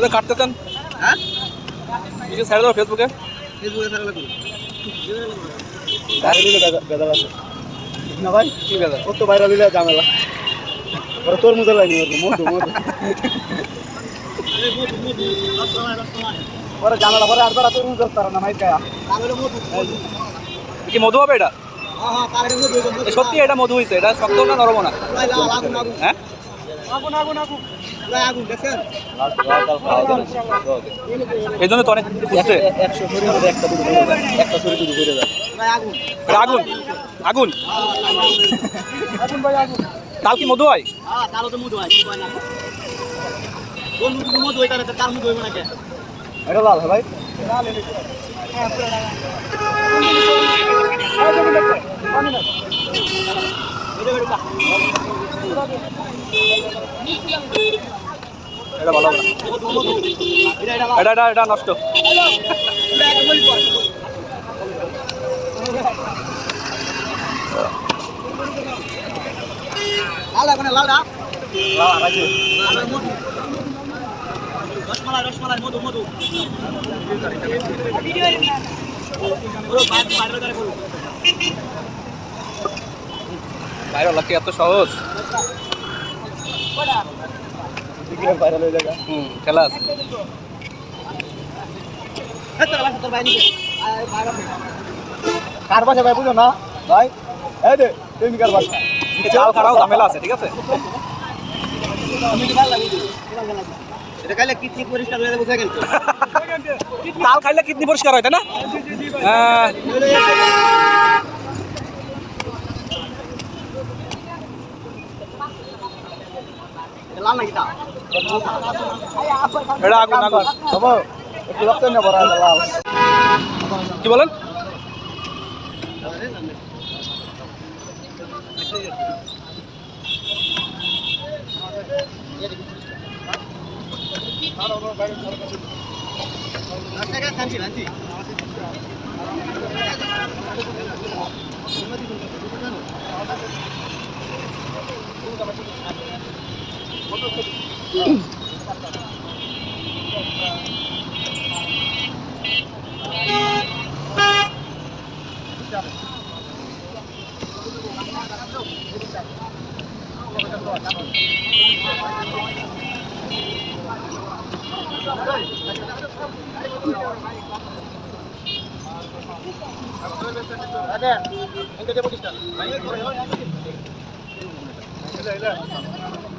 এটা কাটতে চান? হ্যাঁ? ছেড়ে দাও ফেসবুকে ফেসবুকে ছাড়া করুন। না ভাই? কি বেজার ও তো বাইরে দিলে ঝামেলা। ওরা তোর মুজে লাগনি মধু মধু পরে ঝামেলা পরে আর তোরা তোর মুজে তারা না মাইকা তাহলে মধু মধু কি মধু হবে এটা? হ্যাঁ হ্যাঁ সত্যি এটা মধু হয়েছে এটা শক্ত না নরম না? হ্যাঁ? আগুন আগুন আগুন। আগুন দেখছেন? এই জন্য তো অনেক খুঁজছে আগুন। আগুন? আগুন? আগুন তাল কি মধু হয়? হ্যাঁ মধু না। কোন মধু মধু তাহলে তার না কে এটা লাল হ্যাঁ ভাই। এটা ভালো এটা এটা এটা নষ্ট। রসমালাই রসমালাই মধু মধু। বাইরে লাগতে এত সহজ বিকেলের বাইরে লই লাগা হুম আছে কার বাসা ভাই বুঝো না ভাই এই দে তুমি কার বাসা ঝামেলা আছে ঠিক আছে হয়ে তাল খাইলে কিডনি পরিষ্কার হয়, তাই না হ্যাঁ লাল নাকি তা এটা আগুন আগুন। বাবা একটু রক্ত নেব লাল। কি বলেন? Ada, ada dia pergi tak? Ada, ada.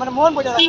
মানে মন বোঝা যায়